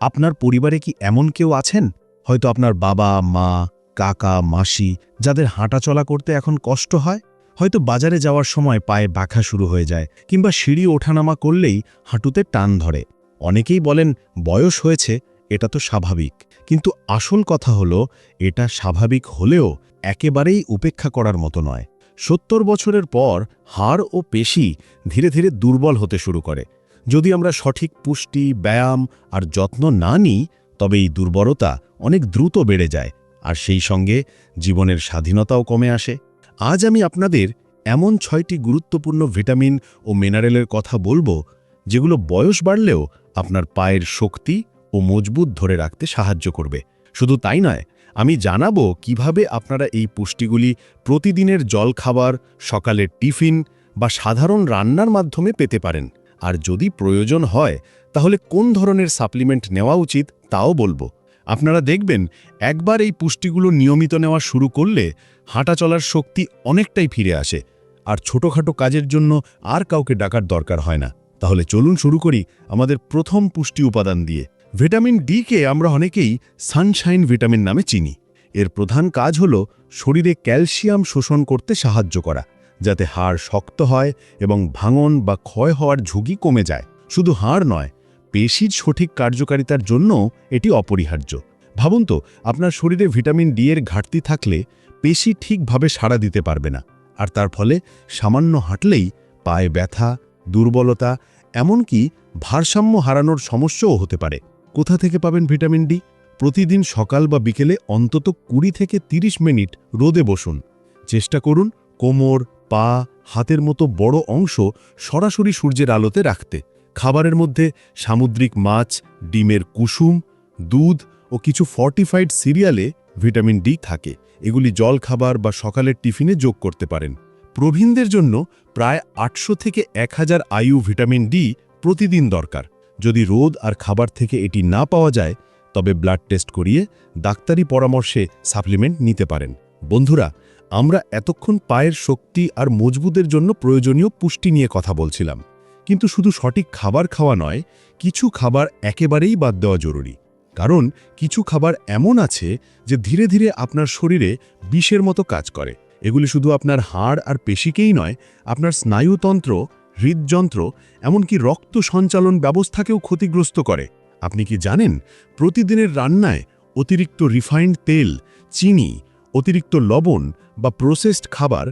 আপনার পরিবারে কি এমন কেউ আছেন? হয়তো আপনার বাবা, মা, কাকা, মাসি, যাদের হাঁটাচলা করতে এখন কষ্ট হয়? হয়তো বাজারে যাওয়ার সময় পায়ে বাঁকা শুরু হয়ে যায়, কিংবা সিঁড়ি ওঠানামা করলেই হাঁটুতে টান ধরে। অনেকেই বলেন, বয়স হয়েছে, এটা তো স্বাভাবিক। কিন্তু আসল কথা হলো, এটা স্বাভাবিক হলেও একেবারেই উপেক্ষা করার মতো নয়। সত্তর বছরের পর হাড় ও পেশি ধীরে ধীরে দুর্বল হতে শুরু করে। যদি আমরা সঠিক পুষ্টি, ব্যায়াম আর যত্ন না নিই, তবে এই দুর্বলতা অনেক দ্রুত বেড়ে যায় আর সেই সঙ্গে জীবনের স্বাধীনতাও কমে আসে। আজ আমি আপনাদের এমন ছয়টি গুরুত্বপূর্ণ ভিটামিন ও মিনারেলের কথা বলব, যেগুলো বয়স বাড়লেও আপনার পায়ের শক্তি ও মজবুত ধরে রাখতে সাহায্য করবে। শুধু তাই নয়, আমি জানাব কীভাবে আপনারা এই পুষ্টিগুলি প্রতিদিনের জলখাবার, সকালের টিফিন বা সাধারণ রান্নার মাধ্যমে পেতে পারেন। আর যদি প্রয়োজন হয়, তাহলে কোন ধরনের সাপ্লিমেন্ট নেওয়া উচিত তাও বলব। আপনারা দেখবেন, একবার এই পুষ্টিগুলো নিয়মিত নেওয়া শুরু করলে হাঁটা চলার শক্তি অনেকটাই ফিরে আসে। আর ছোটখাটো কাজের জন্য আর কাউকে ডাকার দরকার হয় না। তাহলে চলুন শুরু করি আমাদের প্রথম পুষ্টি উপাদান দিয়ে। ভিটামিন ডি কে আমরা অনেকেই সানশাইন ভিটামিন নামে চিনি। এর প্রধান কাজ হল শরীরে ক্যালসিয়াম শোষণ করতে সাহায্য করা। যাতে হাড় শক্ত হয় এবং ভাঙন বা ক্ষয় হওয়ার ঝুঁকি কমে যায়। শুধু হাড় নয়, পেশির সঠিক কার্যকারিতার জন্য এটি অপরিহার্য। ভাবুন তো, আপনার শরীরে ভিটামিন ডি এর ঘাটতি থাকলে পেশি ঠিকভাবে সাড়া দিতে পারবে না। আর তার ফলে সামান্য হাঁটলেই পায়ে ব্যথা, দুর্বলতা, এমনকি ভারসাম্য হারানোর সমস্যাও হতে পারে। কোথা থেকে পাবেন ভিটামিন ডি? প্রতিদিন সকাল বা বিকেলে অন্তত কুড়ি থেকে ৩০ মিনিট রোদে বসুন। চেষ্টা করুন কোমর, পা, হাতের মতো বড় অংশ সরাসরি সূর্যের আলোতে রাখতে। খাবারের মধ্যে সামুদ্রিক মাছ, ডিমের কুসুম, দুধ ও কিছু ফর্টিফাইড সিরিয়ালে ভিটামিন ডি থাকে। এগুলি জল খাবার বা সকালের টিফিনে যোগ করতে পারেন। প্রবীণদের জন্য প্রায় আটশো থেকে এক হাজার আয়ু ভিটামিন ডি প্রতিদিন দরকার। যদি রোদ আর খাবার থেকে এটি না পাওয়া যায়, তবে ব্লাড টেস্ট করিয়ে ডাক্তারি পরামর্শে সাপ্লিমেন্ট নিতে পারেন। বন্ধুরা আমরা এতক্ষণ পায়ের শক্তি আর মজবুতের জন্য প্রয়োজনীয় পুষ্টি নিয়ে কথা বলছিলাম। কিন্তু শুধু সঠিক খাবার খাওয়া নয়, কিছু খাবার একেবারেই বাদ দেওয়া জরুরি। কারণ কিছু খাবার এমন আছে যে ধীরে ধীরে আপনার শরীরে বিষের মতো কাজ করে। এগুলি শুধু আপনার হাড় আর পেশিকেই নয়, আপনার স্নায়ুতন্ত্র, হৃদযন্ত্র, এমনকি রক্ত সঞ্চালন ব্যবস্থাকেও ক্ষতিগ্রস্ত করে। আপনি কি জানেন, প্রতিদিনের রান্নায় অতিরিক্ত রিফাইন্ড তেল, চিনি অতিরিক্ত লবণ বা প্রসেসড খাবার,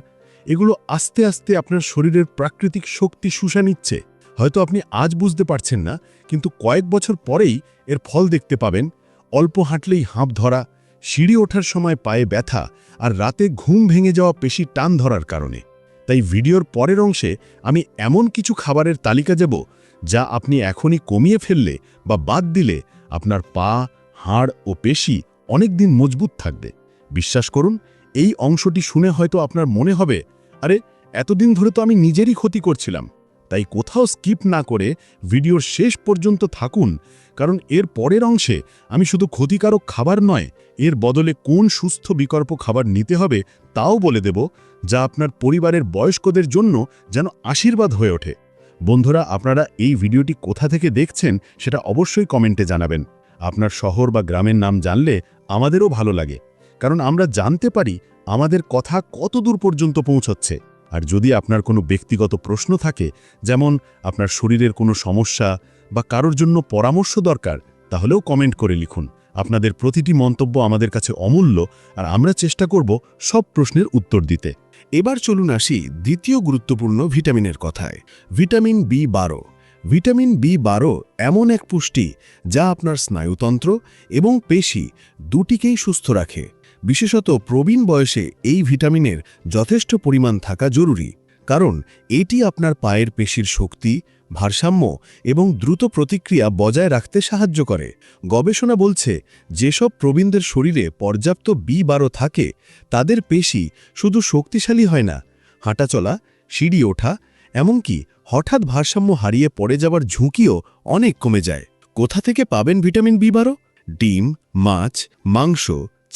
এগুলো আস্তে আস্তে আপনার শরীরের প্রাকৃতিক শক্তি শুষা নিচ্ছে। হয়তো আপনি আজ বুঝতে পারছেন না, কিন্তু কয়েক বছর পরেই এর ফল দেখতে পাবেন। অল্প হাঁটলেই হাঁপ ধরা, সিঁড়ি ওঠার সময় পায়ে ব্যথা আর রাতে ঘুম ভেঙে যাওয়া পেশি টান ধরার কারণে। তাই ভিডিওর পরের অংশে আমি এমন কিছু খাবারের তালিকা দেব যা আপনি এখনই কমিয়ে ফেললে বা বাদ দিলে আপনার পা, হাড় ও পেশি অনেক দিন মজবুত থাকবে। বিশ্বাস করুন, এই অংশটি শুনে হয়তো আপনার মনে হবে, আরে, এতদিন ধরে তো আমি নিজেরই ক্ষতি করছিলাম। তাই কোথাও স্কিপ না করে ভিডিওর শেষ পর্যন্ত থাকুন, কারণ এর পরের অংশে আমি শুধু ক্ষতিকারক খাবার নয়, এর বদলে কোন সুস্থ বিকল্প খাবার নিতে হবে তাও বলে দেব, যা আপনার পরিবারের বয়স্কদের জন্য যেন আশীর্বাদ হয়ে ওঠে। বন্ধুরা, আপনারা এই ভিডিওটি কোথা থেকে দেখছেন সেটা অবশ্যই কমেন্টে জানাবেন। আপনার শহর বা গ্রামের নাম জানলে আমাদেরও ভালো লাগে। কারণ আমরা জানতে পারি আমাদের কথা কত দূর পর্যন্ত পৌঁছচ্ছে। আর যদি আপনার কোনো ব্যক্তিগত প্রশ্ন থাকে, যেমন আপনার শরীরের কোনো সমস্যা বা কারোর জন্য পরামর্শ দরকার, তাহলেও কমেন্ট করে লিখুন। আপনাদের প্রতিটি মন্তব্য আমাদের কাছে অমূল্য, আর আমরা চেষ্টা করব সব প্রশ্নের উত্তর দিতে। এবার চলুন আসি দ্বিতীয় গুরুত্বপূর্ণ ভিটামিনের কথায়, ভিটামিন বি বারো ভিটামিন বি বারো এমন এক পুষ্টি যা আপনার স্নায়ুতন্ত্র এবং পেশি দুটিকেই সুস্থ রাখে। বিশেষত প্রবীণ বয়সে এই ভিটামিনের যথেষ্ট পরিমাণ থাকা জরুরি, কারণ এটি আপনার পায়ের পেশির শক্তি, ভারসাম্য এবং দ্রুত প্রতিক্রিয়া বজায় রাখতে সাহায্য করে। গবেষণা বলছে, যেসব প্রবীণদের শরীরে পর্যাপ্ত বি বারো থাকে, তাদের পেশি শুধু শক্তিশালী হয় না, হাঁটাচলা, সিঁড়ি ওঠা, এমনকি হঠাৎ ভারসাম্য হারিয়ে পড়ে যাবার ঝুঁকিও অনেক কমে যায়। কোথা থেকে পাবেন ভিটামিন বি বারো? ডিম, মাছ, মাংস,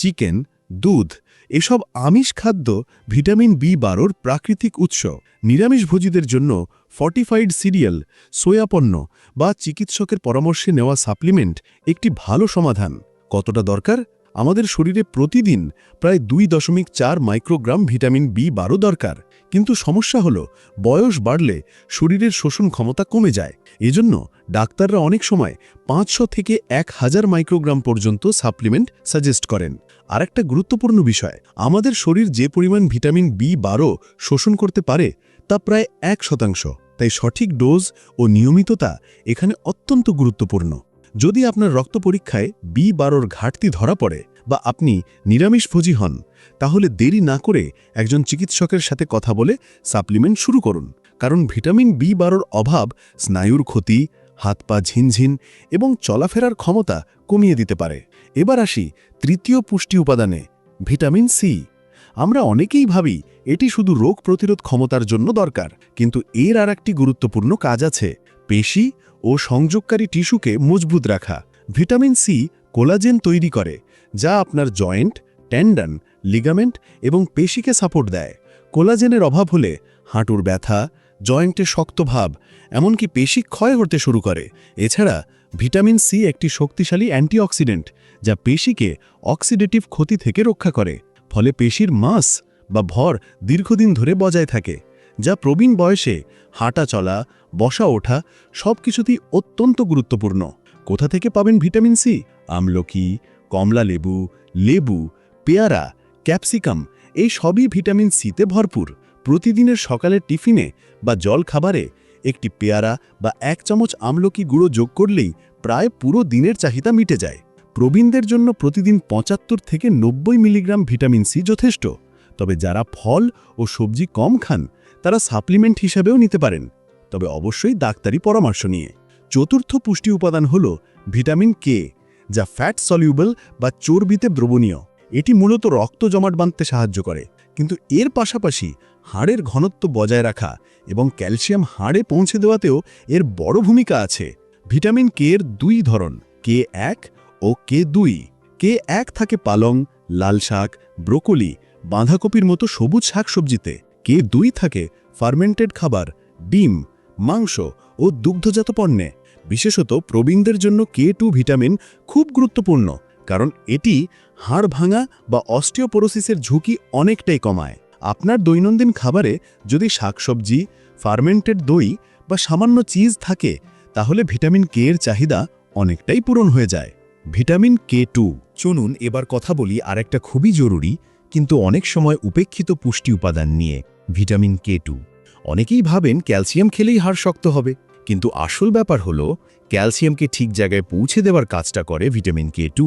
চিকেন দুধ, এসব আমিষ খাদ্য ভিটামিন বি বারোর প্রাকৃতিক উৎস। নিরামিষভোজীদের জন্য ফর্টিফাইড সিরিয়াল সোয়াপণ্য বা চিকিৎসকের পরামর্শে নেওয়া সাপ্লিমেন্ট একটি ভালো সমাধান। কতটা দরকার? আমাদের শরীরে প্রতিদিন প্রায় দুই দশমিক চার মাইক্রোগ্রাম ভিটামিন বি বারো দরকার। কিন্তু সমস্যা হল, বয়স বাড়লে শরীরের শোষণ ক্ষমতা কমে যায়। এজন্য ডাক্তাররা অনেক সময় পাঁচশো থেকে এক হাজার মাইক্রোগ্রাম পর্যন্ত সাপ্লিমেন্ট সাজেস্ট করেন। আরেকটা গুরুত্বপূর্ণ বিষয়, আমাদের শরীর যে পরিমাণ ভিটামিন বি বারো শোষণ করতে পারে, তা প্রায় এক শতাংশ। তাই সঠিক ডোজ ও নিয়মিততা এখানে অত্যন্ত গুরুত্বপূর্ণ। যদি আপনার রক্ত পরীক্ষায় বি বারোর ঘাটতি ধরা পড়ে বা আপনি নিরামিষভোজী হন, তাহলে দেরি না করে একজন চিকিৎসকের সাথে কথা বলে সাপ্লিমেন্ট শুরু করুন। কারণ ভিটামিন বি বারোর অভাব স্নায়ুর ক্ষতি হাত পা ঝিনঝিন এবং চলাফেরার ক্ষমতা কমিয়ে দিতে পারে। এবার আসি তৃতীয় পুষ্টি উপাদানে, ভিটামিন সি। আমরা অনেকেই ভাবি এটি শুধু রোগ প্রতিরোধ ক্ষমতার জন্য দরকার, কিন্তু এর আর একটি গুরুত্বপূর্ণ কাজ আছে, পেশি ও সংযোগকারী টিস্যুকে মজবুত রাখা। ভিটামিন সি কোলাজেন তৈরি করে, যা আপনার জয়েন্ট টেন্ডন লিগামেন্ট এবং পেশিকে সাপোর্ট দেয়। কোলাজেনের অভাব হলে হাঁটুর ব্যথা, জয়েন্টে শক্ত ভাব, এমনকি পেশি ক্ষয় হতে শুরু করে। এছাড়া ভিটামিন সি একটি শক্তিশালী অ্যান্টিঅক্সিডেন্ট যা পেশিকে অক্সিডেটিভ ক্ষতি থেকে রক্ষা করে। ফলে পেশির মাস বা ভর দীর্ঘদিন ধরে বজায় থাকে, যা প্রবীণ বয়সে হাঁটা চলা, বসা ওঠা সব কিছুতেই অত্যন্ত গুরুত্বপূর্ণ। কোথা থেকে পাবেন ভিটামিন সি? আমলকি, কমলা লেবু লেবু, পেয়ারা, ক্যাপসিকাম, এই সবই ভিটামিন সিতে ভরপুর। প্রতিদিনের সকালের টিফিনে বা জল খাবারে একটি পেয়ারা বা এক চামচ আমলকি গুঁড়ো যোগ করলেই প্রায় পুরো দিনের চাহিদা মিটে যায়। প্রবীণদের জন্য প্রতিদিন পঁচাত্তর থেকে নব্বই মিলিগ্রাম ভিটামিন সি যথেষ্ট। তবে যারা ফল ও সবজি কম খান, তারা সাপ্লিমেন্ট হিসাবেও নিতে পারেন। তবে অবশ্যই ডাক্তারি পরামর্শ নিয়ে। চতুর্থ পুষ্টি উপাদান হল ভিটামিন কে যা ফ্যাট সলিউবল বা চর্বিতে দ্রবণীয়। এটি মূলত রক্ত জমাট বাঁধতে সাহায্য করে। কিন্তু এর পাশাপাশি হাড়ের ঘনত্ব বজায় রাখা এবং ক্যালসিয়াম হাড়ে পৌঁছে দেওয়াতেও এর বড় ভূমিকা আছে। ভিটামিন কে এর দুই ধরন কে এক ও কে দুই, কে এক থাকে পালং, লাল শাক, ব্রোকলি, বাঁধাকপির মতো সবুজ শাকসবজিতে, কে দুই থাকে ফার্মেন্টেড খাবার, ডিম, মাংস ও দুগ্ধজাত পণ্যে। বিশেষত প্রবীণদের জন্য কে টু ভিটামিন খুব গুরুত্বপূর্ণ, কারণ এটি হাড় ভাঙা বা অস্টিওপোরোসিসের ঝুঁকি অনেকটাই কমায়। আপনার দৈনন্দিন খাবারে যদি শাকসবজি, ফার্মেন্টেড দই বা সামান্য চিজ থাকে, তাহলে ভিটামিন কে এর চাহিদা অনেকটাই পূরণ হয়ে যায়। Vitamin K two. চলুন এবার কথা বলি আরেকটা খুবই জরুরি, কিন্তু অনেক সময় উপেক্ষিত পুষ্টি উপাদান নিয়ে, ভিটামিন কে টু। অনেকেই ভাবেন ক্যালসিয়াম খেলেই হাড় শক্ত হবে, কিন্তু আসল ব্যাপার হলো, ক্যালসিয়ামকে ঠিক জায়গায় পৌঁছে দেওয়ার কাজটা করে ভিটামিন কে টু।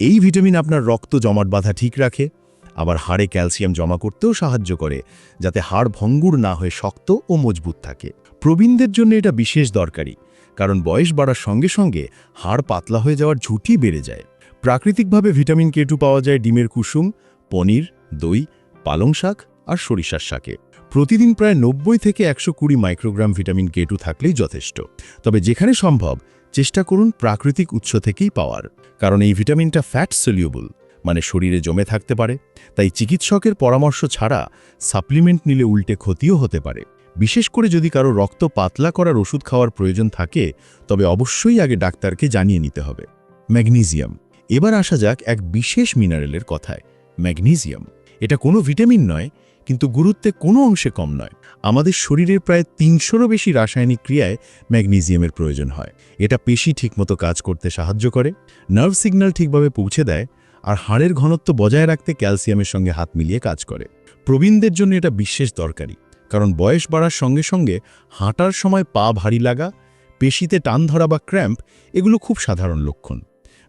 এই ভিটামিন আপনার রক্ত জমাট বাঁধা ঠিক রাখে, আবার হাড়ে ক্যালসিয়াম জমা করতেও সাহায্য করে, যাতে হাড় ভঙ্গুর না হয়ে শক্ত ও মজবুত থাকে। প্রবীণদের জন্য এটা বিশেষ দরকারি কারণ বয়স বাড়ার সঙ্গে সঙ্গে হাড় পাতলা হয়ে যাওয়ার ঝুঁকি বেড়ে যায়। প্রাকৃতিকভাবে ভিটামিন কে টু পাওয়া যায় ডিমের কুসুম, পনির, দই, পালং শাক আর সরিষার শাকে। প্রতিদিন প্রায় নব্বই থেকে একশো কুড়ি মাইক্রোগ্রাম ভিটামিন কে টু থাকলেই যথেষ্ট। তবে যেখানে সম্ভব, চেষ্টা করুন প্রাকৃতিক উৎস থেকেই পাওয়ার। কারণ এই ভিটামিনটা ফ্যাট সলিউবল মানে শরীরে জমে থাকতে পারে। তাই চিকিৎসকের পরামর্শ ছাড়া সাপ্লিমেন্ট নিলে উল্টে ক্ষতিও হতে পারে। বিশেষ করে যদি কারও রক্ত পাতলা করার ওষুধ খাওয়ার প্রয়োজন থাকে, তবে অবশ্যই আগে ডাক্তারকে জানিয়ে নিতে হবে। ম্যাগনেসিয়াম। এবার আসা যাক এক বিশেষ মিনারেলের কথায়। ম্যাগনেসিয়াম। এটা কোনো ভিটামিন নয়, কিন্তু গুরুত্বে কোনো অংশে কম নয়। আমাদের শরীরের প্রায় তিনশোরও বেশি রাসায়নিক ক্রিয়ায় ম্যাগনেসিয়ামের প্রয়োজন হয়। এটা পেশি ঠিকমতো কাজ করতে সাহায্য করে, নার্ভ সিগন্যাল ঠিকভাবে পৌঁছে দেয়, আর হাড়ের ঘনত্ব বজায় রাখতে ক্যালসিয়ামের সঙ্গে হাত মিলিয়ে কাজ করে। প্রবীণদের জন্য এটা বিশেষ দরকারি। কারণ বয়স বাড়ার সঙ্গে সঙ্গে হাঁটার সময় পা ভারী লাগা, পেশিতে টান ধরা বা ক্র্যাম্প, এগুলো খুব সাধারণ লক্ষণ।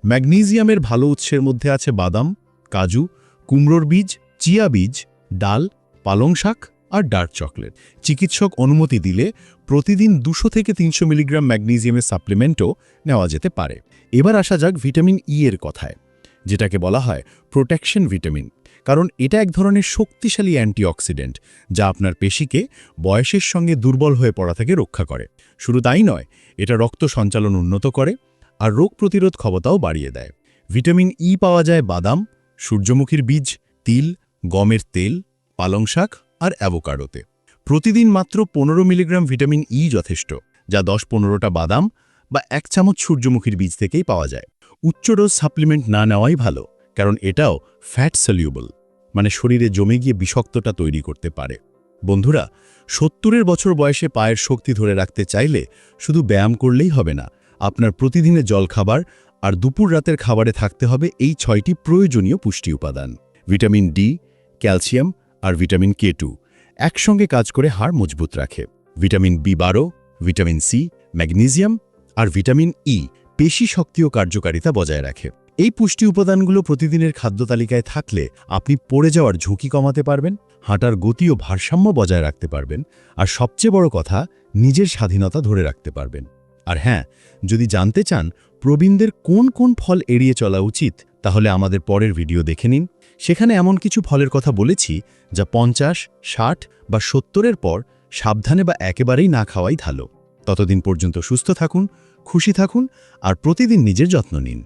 ম্যাগনেসিয়ামের ভালো উৎসের মধ্যে আছে বাদাম, কাজু, কুমড়োর বীজ, চিয়া বীজ, ডাল, পালং শাক আর ডার্ক চকলেট। চিকিৎসক অনুমতি দিলে প্রতিদিন দুশো থেকে তিনশো মিলিগ্রাম ম্যাগনেসিয়ামের সাপ্লিমেন্টও নেওয়া যেতে পারে। এবার আসা যাক ভিটামিন ই এর কথায়। যেটাকে বলা হয় প্রোটেকশন ভিটামিন, কারণ এটা এক ধরনের শক্তিশালী অ্যান্টিঅক্সিডেন্ট যা আপনার পেশিকে বয়সের সঙ্গে দুর্বল হয়ে পড়া থেকে রক্ষা করে। শুধু তাই নয়, এটা রক্ত সঞ্চালন উন্নত করে আর রোগ প্রতিরোধ ক্ষমতাও বাড়িয়ে দেয়। ভিটামিন ই পাওয়া যায় বাদাম, সূর্যমুখীর বীজ, তিল, গমের তেল, পালং শাক আর অ্যাভোকাডোতে। প্রতিদিন মাত্র পনেরো মিলিগ্রাম ভিটামিন ই যথেষ্ট, যা দশ পনেরোটা বাদাম বা এক চামচ সূর্যমুখীর বীজ থেকেই পাওয়া যায়। উচ্চ ডোজ সাপ্লিমেন্ট না নেওয়াই ভালো, কারণ এটাও ফ্যাট সলিউবল মানে শরীরে জমে গিয়ে বিষাক্ততা তৈরি করতে পারে। বন্ধুরা, সত্তরের বছর বয়সে পায়ের শক্তি ধরে রাখতে চাইলে শুধু ব্যায়াম করলেই হবে না, আপনার প্রতিদিনের জলখাবার আর দুপুর রাতের খাবারে থাকতে হবে এই ছয়টি প্রয়োজনীয় পুষ্টি উপাদান। ভিটামিন ডি ক্যালসিয়াম আর ভিটামিন কে টু একসঙ্গে কাজ করে হাড় মজবুত রাখে। ভিটামিন বি বারো ভিটামিন সি ম্যাগনেসিয়াম আর ভিটামিন ই শক্তি ও কার্যকারিতা বজায় রাখে। এই পুষ্টি উপাদানগুলো প্রতিদিনের খাদ্য তালিকায় থাকলে আপনি পড়ে যাওয়ার ঝুঁকি কমাতে পারবেন, হাঁটার গতি ও ভারসাম্য বজায় রাখতে পারবেন, আর সবচেয়ে বড় কথা, নিজের স্বাধীনতা ধরে রাখতে পারবেন। আর হ্যাঁ যদি জানতে চান প্রবীণদের কোন কোন ফল এড়িয়ে চলা উচিত, তাহলে আমাদের পরের ভিডিও দেখে নিন। সেখানে এমন কিছু ফলের কথা বলেছি, যা পঞ্চাশ, ষাট বা সত্তরের পর সাবধানে বা একেবারেই না খাওয়াই ভালো। ততদিন পর্যন্ত সুস্থ থাকুন খুশি থাকুন আর প্রতিদিন নিজের যত্ন নিন।